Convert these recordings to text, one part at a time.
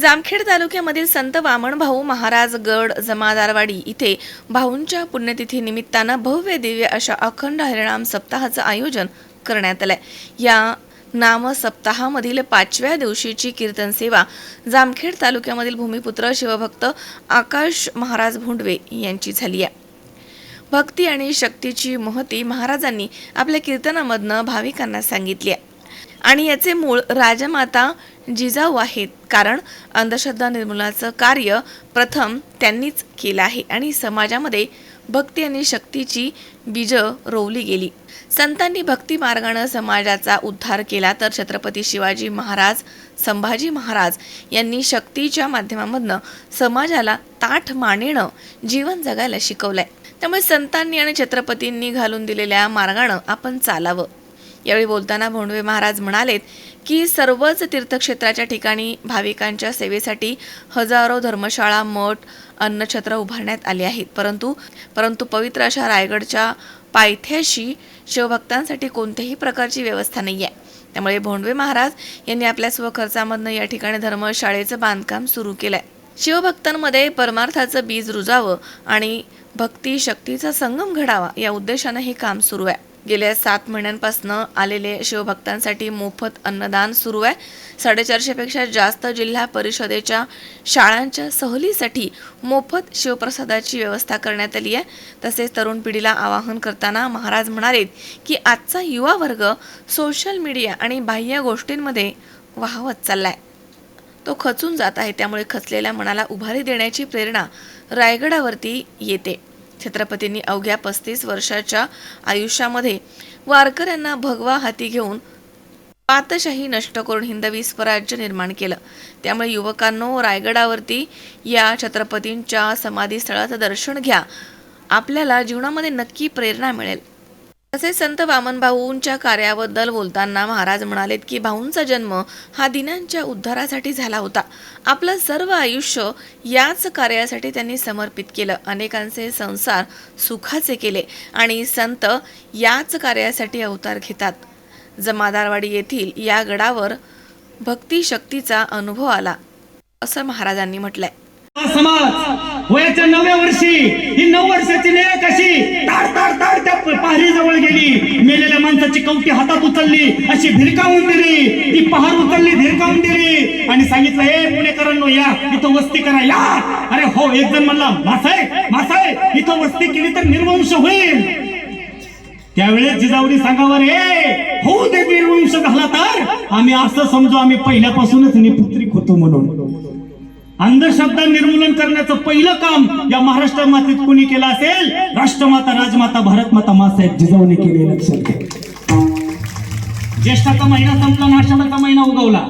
जामखेड तालुक्यामधील संत वामनभाऊ महाराज गड जमादारवाडी इथे भाऊंच्या पुण्यतिथी निमित्तानं भव्य दिव्य अशा अखंड हरिणाम सप्ताहाचं आयोजन करण्यात आलंय. या नाम सप्ताहामधील पाचव्या दिवशीची कीर्तन सेवा जामखेड तालुक्यामधील भूमिपुत्र शिवभक्त आकाश महाराज भोंडवे यांची झाली आहे. भक्ती आणि शक्तीची महती महाराजांनी आपल्या कीर्तनामधनं भाविकांना सांगितली आहे. आणि याचे मूळ राजमाता जिजाऊ आहेत. कारण अंधश्रद्धा निर्मूलनाचं कार्य प्रथम त्यांनीच केलं आहे आणि समाजामध्ये भक्ती आणि शक्तीची बीजं रोवली गेली. संतांनी भक्ती मार्गानं समाजाचा उद्धार केला तर छत्रपती शिवाजी महाराज संभाजी महाराज यांनी शक्तीच्या माध्यमामधनं समाजाला ताठ मानेणं जीवन जगायला शिकवलंय. त्यामुळे संतांनी आणि छत्रपतींनी घालून दिलेल्या मार्गानं आपण चालावं. यावेळी बोलताना भोंडवे महाराज म्हणालेत की सर्वच तीर्थक्षेत्राच्या ठिकाणी भाविकांच्या सेवेसाठी हजारो धर्मशाळा मठ अन्नछत्र उभारण्यात आली आहेत. परंतु परंतु पवित्र अशा रायगडच्या पायथ्याशी शिवभक्तांसाठी कोणत्याही प्रकारची व्यवस्था नाही आहे त्यामुळे भोंडवे महाराज यांनी आपल्या स्वखर्चामधनं या ठिकाणी धर्मशाळेचं बांधकाम सुरू केलंय. शिवभक्तांमध्ये परमार्थाचं बीज रुजावं आणि भक्ती शक्तीचा संगम घडावा या उद्देशानं हे काम सुरू आहे. गेल्या सात महिन्यांपासून आलेले शिवभक्तांसाठी मोफत अन्नदान सुरू आहे. साडेचारशेपेक्षा जास्त जिल्हा परिषदेच्या शाळांच्या सहलीसाठी मोफत शिवप्रसादाची व्यवस्था करण्यात आली आहे. तसेच तरुण पिढीला आवाहन करताना महाराज म्हणाले की आजचा युवा वर्ग सोशल मीडिया आणि बाह्य गोष्टींमध्ये वाहवत चाललाय. तो खचून जात आहे त्यामुळे खचलेल्या मनाला उभारी देण्याची प्रेरणा रायगडावरती येते. छत्रपतींनी अवघ्या पस्तीस वर्षाच्या आयुष्यामध्ये वारकऱ्यांना भगवा हाती घेऊन पातशाही नष्ट करून हिंदवी स्वराज्य निर्माण केलं. त्यामुळे युवकांनो रायगडावरती या छत्रपतींच्या समाधीस्थळाचं दर्शन घ्या. आपल्याला जीवनामध्ये नक्की प्रेरणा मिळेल. तसेच संत वामनभाऊंच्या कार्याबद्दल बोलताना महाराज म्हणालेत की भाऊंचा जन्म हा दिनांच्या उद्धारासाठी झाला होता. आपलं सर्व आयुष्य याच कार्यासाठी त्यांनी समर्पित केलं. अनेकांचे संसार सुखाचे केले आणि संत याच कार्यासाठी अवतार घेतात. जमादारवाडी येथील या गडावर भक्ती शक्तीचा अनुभव आला असं महाराजांनी म्हटलंय. समाज वयाच्या नवव्या वर्षी ही नऊ वर्षाची लेक अशी ताड ताड ताड जवळ गेली मेलेल्या माणसाची कवटी हातात उचलली अशी भिरकावून दिली. ती पहार उचलली भिरकावून दिली. आणि सांगितलं हे पुणेकरांनो या इथं वस्ती करा या. अरे हो एक जण म्हणला मासाय मासाय इथं वस्ती केली तर निर्वंश होईल. त्यावेळेस जिजाऊनी सांगावं रे होऊ दे निर्वंश झाला तर. आम्ही असं समजू आम्ही पहिल्यापासूनच निपुत्रिक होतो म्हणून. अंधश्रद्धा निर्मूलन करण्याचं पहिलं काम या महाराष्ट्र मातेत कोणी केलं असेल? राष्ट्रमाता राजमाता भारतमाता मासाहेब जिजाऊने केले लक्षात घ्या. ज्येष्ठाचा महिना संपला आणि आषाढाचा महिना उगवला.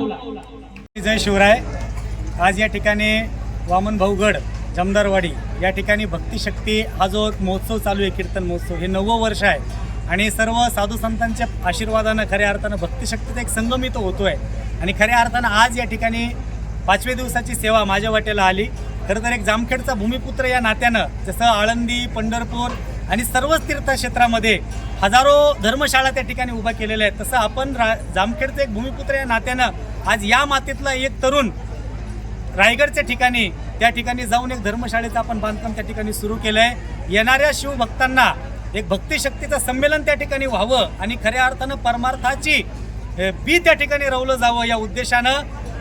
जय शिवराय. आज या ठिकाणी वामन भाऊगड जमदारवाडी या ठिकाणी भक्तिशक्ती हा जो महोत्सव चालू आहे कीर्तन महोत्सव हे नववं वर्ष आहे. आणि सर्व साधू संतांच्या आशीर्वादानं खऱ्या अर्थानं भक्तिशक्तीचा एक संगमित होतो आहे आणि खऱ्या अर्थानं आज या ठिकाणी पाचव्या दिवसाची सेवा माझ्या वाटेला आली. खरं तर एक जामखेडचा भूमिपुत्र या नात्यानं जसं आळंदी पंढरपूर आणि सर्वच तीर्थक्षेत्रामध्ये हजारो धर्मशाळा त्या ठिकाणी उभा केलेल्या आहेत. तसं आपण रा जामखेडचं एक भूमिपुत्र या नात्यानं आज या मातीतला एक तरुण रायगडच्या ठिकाणी त्या ठिकाणी जाऊन एक धर्मशाळेचं आपण बांधकाम त्या ठिकाणी सुरू केलं आहे येणाऱ्या शिवभक्तांना एक भक्तिशक्तीचं संमेलन त्या ठिकाणी व्हावं आणि खऱ्या अर्थानं परमार्थाची बी त्या ठिकाणी रवलं जावं या उद्देशानं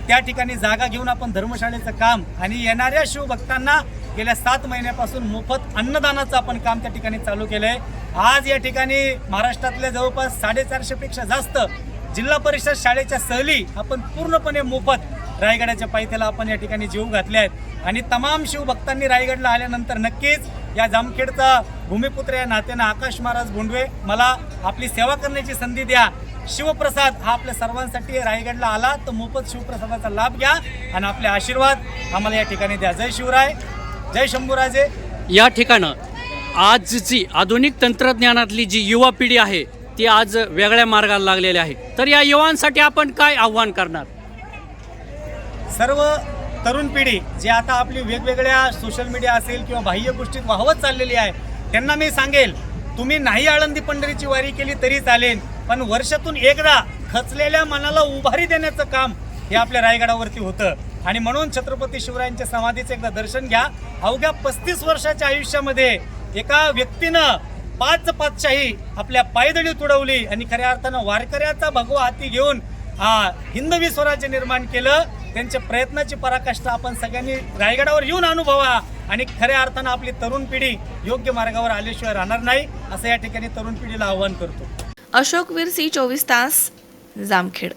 त्या ठिकाणी जागा घेऊन आपण धर्मशाळेचं काम आणि येणाऱ्या शिवभक्तांना गेल्या सात महिन्यापासून मोफत अन्नदानाचं आपण काम त्या ठिकाणी चालू केलं आहे आज या ठिकाणी महाराष्ट्रातल्या जवळपास साडेचारशेपेक्षा जास्त जिल्हा परिषद शाळेच्या सहली आपण पूर्णपणे मोफत रायगडाच्या पायथ्याला आपण या ठिकाणी जीव घातले आहेत. आणि तमाम शिवभक्तांनी रायगडला आल्यानंतर नक्कीच या जामखेडचा भूमिपुत्र या नात्यानं आकाश महाराज भोंडवे मला आपली सेवा करण्याची संधी द्या. शिवप्रसाद हा आपल्या सर्वांसाठी रायगडला आला. तर मोफत शिवप्रसादाचा लाभ घ्या आणि आपले आशीर्वाद आम्हाला या ठिकाणी द्या. जय शिवराय. जय शंभूराजे. या ठिकाणं आजची आधुनिक तंत्रज्ञानातली जी युवा पिढी आहे ती आज वेगळ्या मार्गाला लागलेली आहे. तर या युवांसाठी आपण काय आव्हान करणार? सर्व तरुण पिढी जे आता आपली वेगवेगळ्या सोशल मीडिया असेल किंवा बाह्य गोष्टीत वाहवत चाललेली आहे त्यांना मी सांगेल तुम्ही नाही आळंदी पंढरीची वारी केली तरी चालेल. पण वर्षातून एकदा खचलेल्या मनाला उभारी देण्याचं काम हे आपल्या रायगडावरती होतं. आणि म्हणून छत्रपती शिवरायांच्या समाधीचं एकदा दर्शन घ्या. अवघ्या पस्तीस वर्षाच्या आयुष्यामध्ये एका व्यक्तीनं पाच पातशाही आपल्या पायदळी तुडवली आणि खऱ्या अर्थानं वारकऱ्याचा भगवा हाती घेऊन हा हिंदवी स्वराज्य निर्माण केलं. त्यांच्या प्रयत्नाची पराकाष्ठा आपण सगळ्यांनी रायगडावर येऊन अनुभवा आणि खऱ्या अर्थानं आपली तरुण पिढी योग्य मार्गावर आल्याशिवाय राहणार नाही असं या ठिकाणी तरुण पिढीला आव्हान करतो. अशोकवीर सी चोवीस तास जामखेड.